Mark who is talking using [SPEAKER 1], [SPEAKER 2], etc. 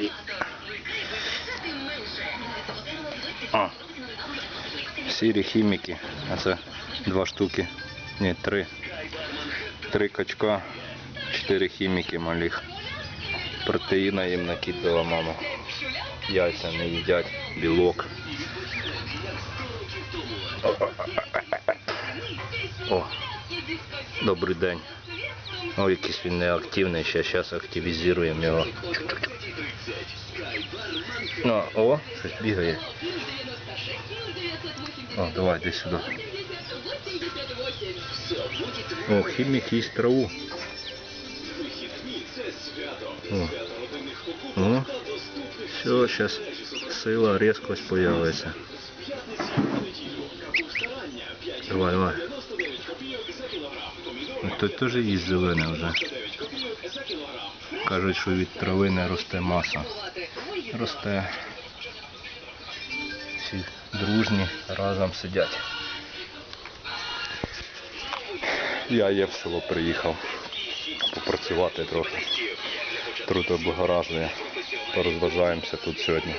[SPEAKER 1] землі. О, сірі хіміки. А це два штуки. Ні, три. Три качка, чотири хіміки малих. Протеїна їм накидала мама. Яйця не їдять, білок. О, добрий день. Ой, якийсь він неактивний, зараз активізуємо його. Ну, о, щось бігає. О, давай, йди сюди. О, хімік їсть траву. О. О. Все, зараз сила, різкость появиться. Давай, давай. Тут теж є зелене вже. Кажуть, що від трави не росте маса. Росте. Всі дружні разом сидять. Я є в село приїхав попрацювати трохи. Труто обгоражує. Порозважаємося тут сьогодні.